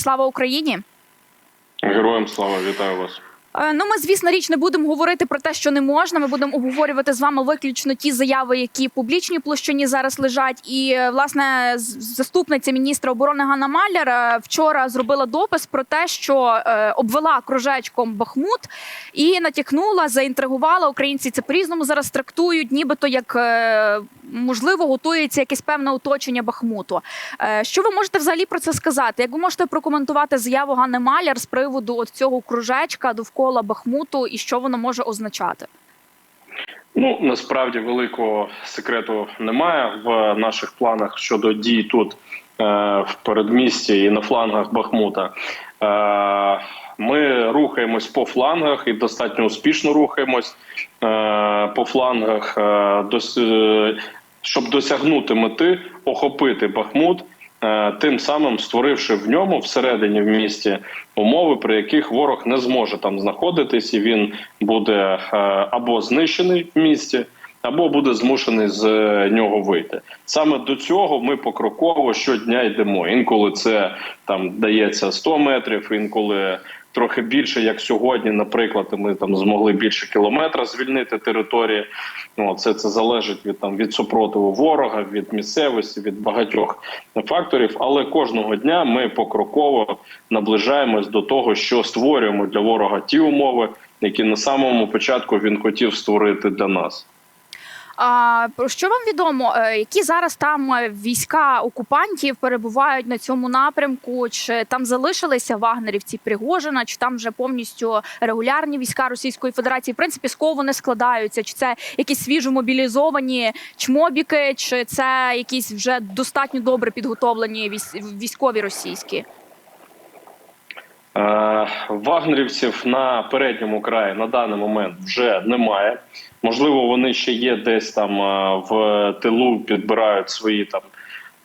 Слава Україні! Героям слава, вітаю вас. Е, Ну, ми, звісно, річ не будемо говорити про те, що не можна. Ми будемо обговорювати з вами виключно ті заяви, які публічній площині зараз лежать. І е, власне заступниця міністра оборони Ганна Маляр е, вчора зробила допис про те, що обвела кружечком Бахмут і натякнула, заінтригувала. Українці це по-різному зараз трактують, нібито як можливо готується якесь певне оточення Бахмуту. Що ви можете взагалі про це сказати? Як ви можете прокоментувати заяву Ганни Маляр з приводу от цього кружечка довкола Бахмуту і що воно може означати? Ну насправді великого секрету немає в наших планах щодо дій тут е, в передмісті і на флангах Бахмута. Е, ми рухаємось по флангах і достатньо успішно рухаємось е, по флангах, щоб досягнути мети, охопити Бахмут. Е, Тим самим створивши в ньому всередині в місті умови, при яких ворог не зможе там знаходитись, і він буде е, або знищений в місті, або буде змушений з е, нього вийти. Саме до цього ми покроково щодня йдемо. Інколи це там дається 100 метрів, інколи трохи більше, як сьогодні, наприклад, ми там змогли більше кілометра звільнити території. Ну, це, це залежить від там від супротиву ворога, від місцевості, від багатьох факторів. Але кожного дня ми покроково наближаємось до того, що створюємо для ворога ті умови, які на самому початку він хотів створити для нас. А про що вам відомо? Е, Які зараз там е, війська окупантів перебувають на цьому напрямку? Чи там залишилися вагнерівці Пригожина, чи там вже повністю регулярні війська Російської Федерації? В принципі, з кого вони складаються? Чи це якісь свіжо мобілізовані чмобіки, чи це якісь вже достатньо добре підготовлені військ- військові російські? Е, Вагнерівців на передньому краї на даний момент вже немає. Можливо, вони ще є десь там е, в тилу, підбирають свої там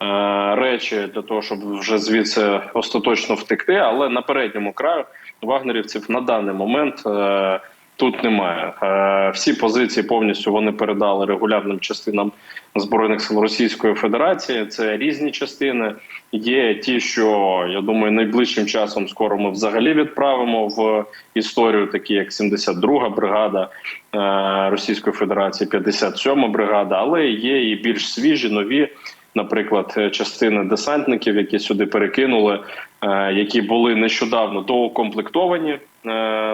е, речі для того, щоб вже звідси остаточно втекти. Але на передньому краю вагнерівців на даний момент е, тут немає. Е, Всі позиції повністю вони передали регулярним частинам збройних сил Російської Федерації. Це різні частини. Є ті, що я думаю, найближчим часом скоро ми взагалі відправимо в історію, такі як 72-га бригада е, Російської Федерації, 57-ма бригада, але є і більш свіжі, нові. Наприклад, частини десантників, які сюди перекинули, які були нещодавно доукомплектовані е,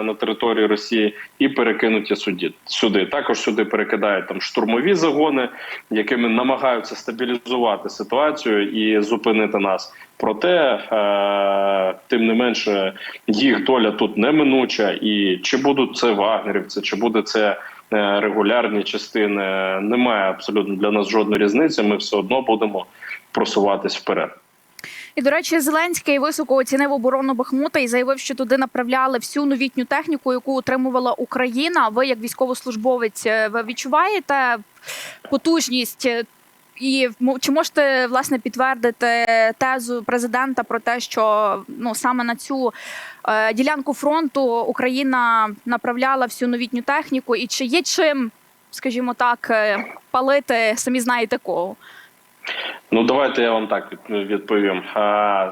на території Росії і перекинуті суді сюди. Також сюди перекидають там штурмові загони, якими намагаються стабілізувати ситуацію і зупинити нас. Проте, е, тим не менше, їх доля тут неминуча, і чи будуть це вагнерівці, чи буде це е, регулярні частини, немає абсолютно для нас жодної різниці. Ми все одно будемо просуватись вперед. І до речі, Зеленський високо оцінив оборону Бахмута і заявив, що туди направляли всю новітню техніку, яку отримувала Україна. Ви, як військовослужбовець, е, ви відчуваєте потужність? І чи можете власне підтвердити тезу президента про те, що ну саме на цю е, ділянку фронту Україна направляла всю новітню техніку, і чи є чим, скажімо так, е, палити самі знаєте кого? Ну давайте я вам так відповім.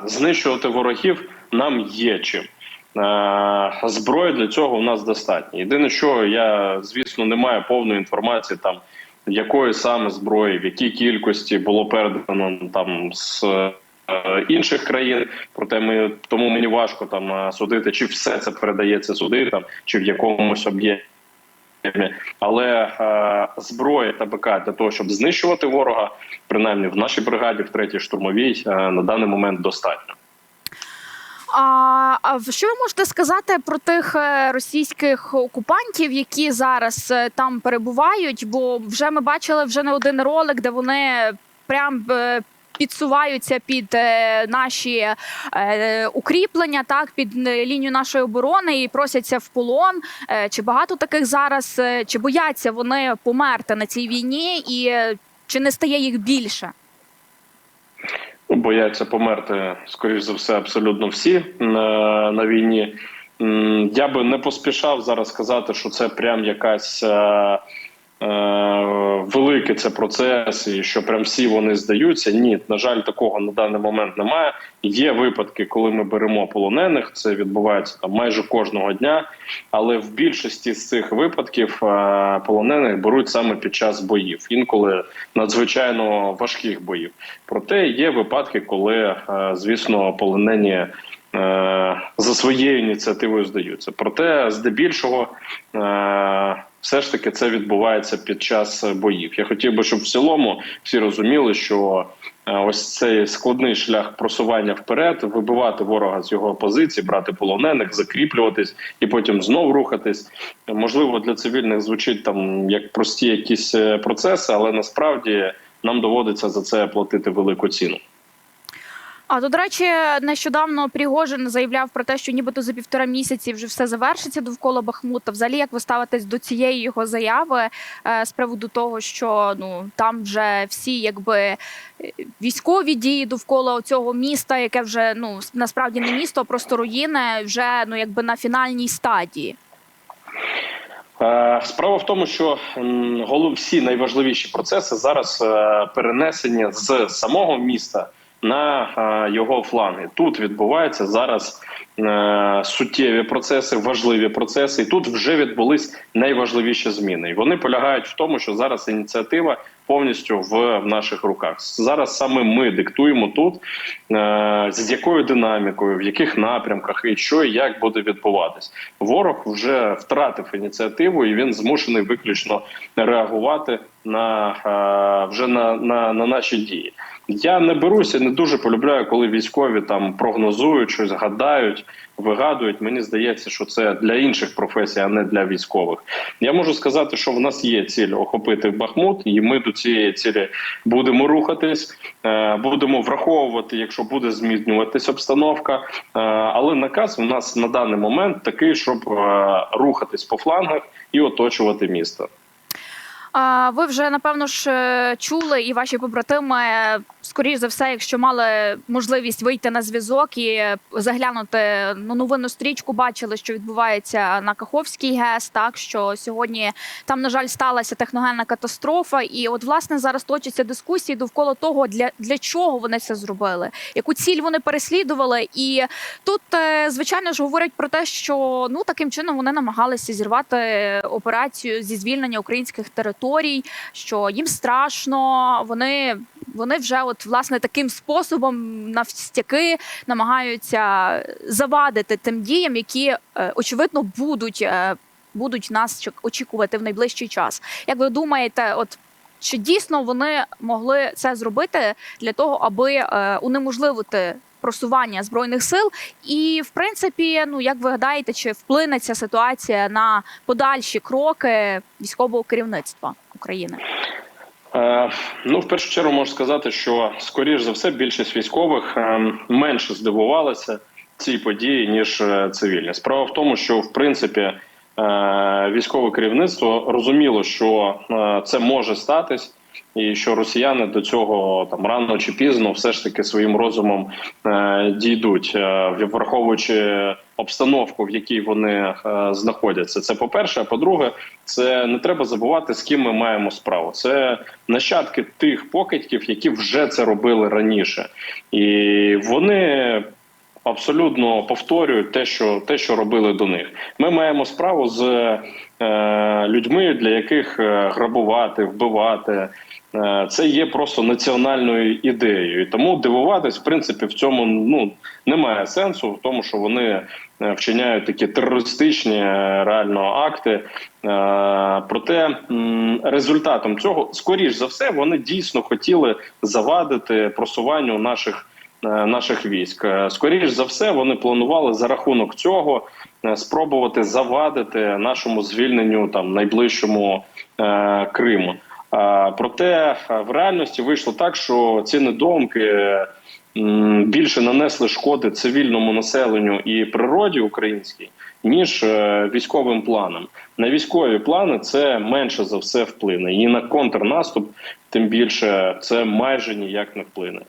Знищувати ворогів нам є чим. Зброї для цього у нас достатньо. Єдине, що я звісно не маю повної інформації там. Якої саме зброї, в якій кількості було передано там з е, інших країн, проте ми тому мені важко там е, судити, чи все це передається сюди, там чи в якомусь об'ємі. Але е, зброї та БК для того, щоб знищувати ворога, принаймні в нашій бригаді, в третій штурмовій, е, на даний момент достатньо. А, а що ви можете сказати про тих е, російських окупантів, які зараз е, там перебувають? Бо вже ми бачили вже не один ролик, де вони прям е, підсуваються під е, наші е, укріплення, так під е, лінію нашої оборони і просяться в полон. Чи багато таких зараз? Чи бояться вони померти на цій війні, і чи не стає їх більше? Бояться померти, скоріш за все, абсолютно всі на, на війні. Я би не поспішав зараз сказати, що це прям якась великий це процес, і що прям всі вони здаються. Ні, на жаль, такого на даний момент немає. Є випадки, коли ми беремо полонених. Це відбувається там майже кожного дня. Але в більшості з цих випадків е, полонених беруть саме під час боїв, інколи надзвичайно важких боїв. Проте є випадки, коли, е, звісно, полонені. е, За своєю ініціативою здаються, проте здебільшого е, все ж таки це відбувається під час боїв. Я хотів би, щоб в цілому всі розуміли, що е, ось цей складний шлях просування вперед, вибивати ворога з його позиції, брати полонених, закріплюватись і потім знов рухатись. Можливо, для цивільних звучить там як прості якісь е, процеси, але насправді нам доводиться за це платити велику ціну. А то, до речі, нещодавно Пригожин заявляв про те, що нібито за півтора місяці вже все завершиться довкола Бахмута. Взагалі, як ви ставитесь до цієї його заяви е, з приводу того, що ну там вже всі якби е, військові дії довкола цього міста, яке вже ну насправді не місто, а просто руїни, вже ну якби на фінальній стадії. Е, Справа в тому, що голов всі найважливіші процеси зараз е, перенесені з самого міста на його фланги. Тут відбуваються зараз е, суттєві процеси, важливі процеси, і тут вже відбулись найважливіші зміни. І вони полягають в тому, що зараз ініціатива повністю в, в наших руках. Зараз саме ми диктуємо тут, е, з якою динамікою, в яких напрямках і що і як буде відбуватись. Ворог вже втратив ініціативу, і він змушений виключно реагувати на е, вже на, на, на наші дії. Я не беруся, не дуже полюбляю, коли військові там прогнозують щось, гадають, вигадують. Мені здається, що це для інших професій, а не для військових. Я можу сказати, що в нас є ціль охопити Бахмут, і ми до цієї цілі будемо рухатись, е, будемо враховувати, якщо буде змінюватись обстановка. Е, Але наказ у нас на даний момент такий, щоб е, рухатись по флангах і оточувати місто. А ви вже напевно ж е, чули, і ваші побратими, скоріш за все, якщо мали можливість вийти на зв'язок і заглянути ну, новинну стрічку, бачили, що відбувається на Каховській ГЕС. Так що сьогодні там, на жаль, сталася техногенна катастрофа, і от власне зараз точаться дискусії довкола того, для, для чого вони це зробили, яку ціль вони переслідували. І тут, е, звичайно ж, говорять про те, що ну таким чином вони намагалися зірвати операцію зі звільнення українських територій, що їм страшно. Вони вони вже, от власне, таким способом навстяки намагаються завадити тим діям, які е, очевидно будуть, е, будуть нас очікувати в найближчий час. Як ви думаєте, от чи дійсно вони могли це зробити для того, аби е, унеможливити просування збройних сил? І в принципі, ну як ви гадаєте, чи вплине ця ситуація на подальші кроки військового керівництва України? Е, ну, в першу чергу можу сказати, що скоріш за все більшість військових е, менше здивувалися цій події ніж е, цивільні. Справа в тому, що в принципі е, військове керівництво розуміло, що е, це може статись. І що росіяни до цього там рано чи пізно все ж таки своїм розумом е, дійдуть, е, враховуючи обстановку, в якій вони е, знаходяться. Це по перше. А по-друге, це не треба забувати, з ким ми маємо справу. Це нащадки тих покидьків, які вже це робили раніше, і вони. Абсолютно повторюють те, що те, що робили до них. Ми маємо справу з е, людьми, для яких е, грабувати, вбивати е, це є просто національною ідеєю. І тому дивуватись, в принципі, в цьому ну немає сенсу, в тому, що вони е, вчиняють такі терористичні реально акти. Проте результатом цього, скоріш за все, вони дійсно хотіли завадити просуванню наших. Е, Наших військ Е, скоріш за все, вони планували за рахунок цього е, спробувати завадити нашому звільненню там найближчому Криму. Проте в реальності вийшло так, що ці недоумки е, більше нанесли шкоди цивільному населенню і природі українській, ніж військовим планам. На військові плани це менше за все вплине, і на контрнаступ, тим більше це майже ніяк не вплине.